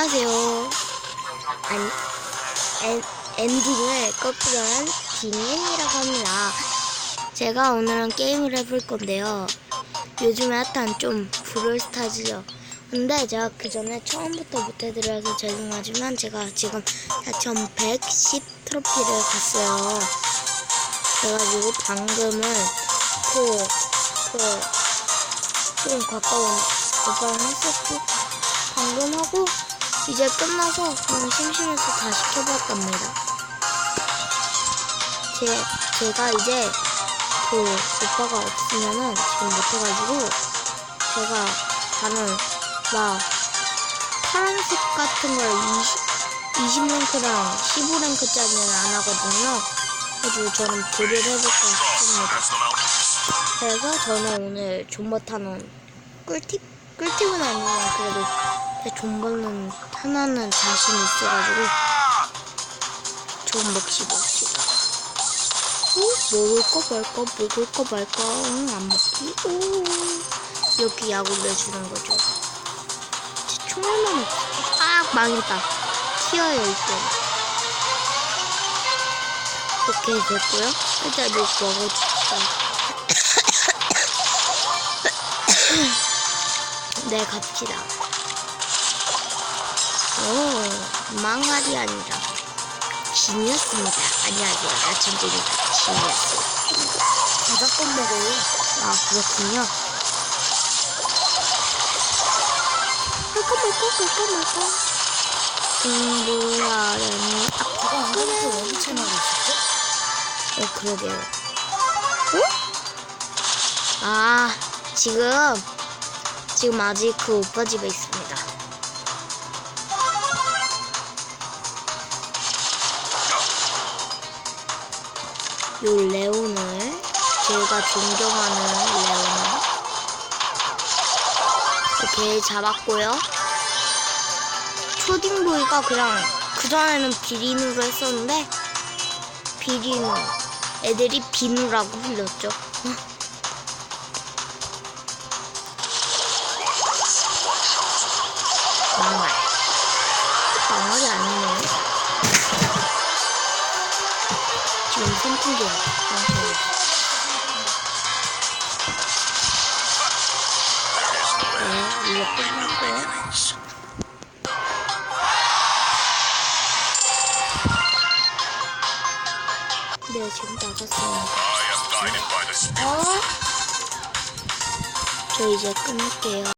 안녕하세요. 안, 엔, 엔딩을 거꾸로 한 딩엔이라고 합니다. 제가 오늘은 게임을 해볼 건데요. 요즘에 핫한 좀 브롤스타즈요. 근데 제가 그 전에 처음부터 못해드려서 죄송하지만 제가 지금 4110 트로피를 갔어요. 그래가지고 방금은 그, 그, 좀 가까운 오빠랑 했었고, 방금 하고, 이제 끝나서 너무 심심해서 다시 켜봤답니다. 제, 제가 이제 그 오빠가 없으면은 지금 못해가지고, 제가 다른 막 파란색 같은 걸 20, 20랭크랑 15랭크짜리는 안 하거든요. 그래서 저는 불을 해볼까 싶습니다. 그래서 저는 오늘 존버 타는 꿀팁? 꿀팁은 아니지만 그래도 제 존버는 하나는 자신 있어가지고 존버 씹읍시다. 오, 먹을까 말까 먹을까 말까 응, 안 먹기 오 이렇게 약을 내주는 거죠. 제 총알만 없어. 아 망했다. 튀어요 이때. 오케이 됐고요. 일단 이거 먹어줍시다. 네, 갑시다. 오, 망할이 아니라 진이었습니다. 안녕하세요. 나 천재입니다. 진이었어요. 자작권 먹어요. 아, 그렇군요. 말까, 할까 말까. 음, 뭐야라니. 아, 누가 안 그래도 어디 채널에 있었죠? 어, 그러게요. 어? 아, 지금, 지금 아직 그 오빠 집에 있습니다. 요 레온을, 제가 존경하는 레온을. 오케이, 잡았고요. 초딩보이가 그냥, 그전에는 비린으로 했었는데, 비린우. 애들이 비누라고 불렸죠. 지금 선풍기가 나서. 네, 이거 끝났고요. 네, 지금 나갔습니다. 어? 저 이제 끊을게요.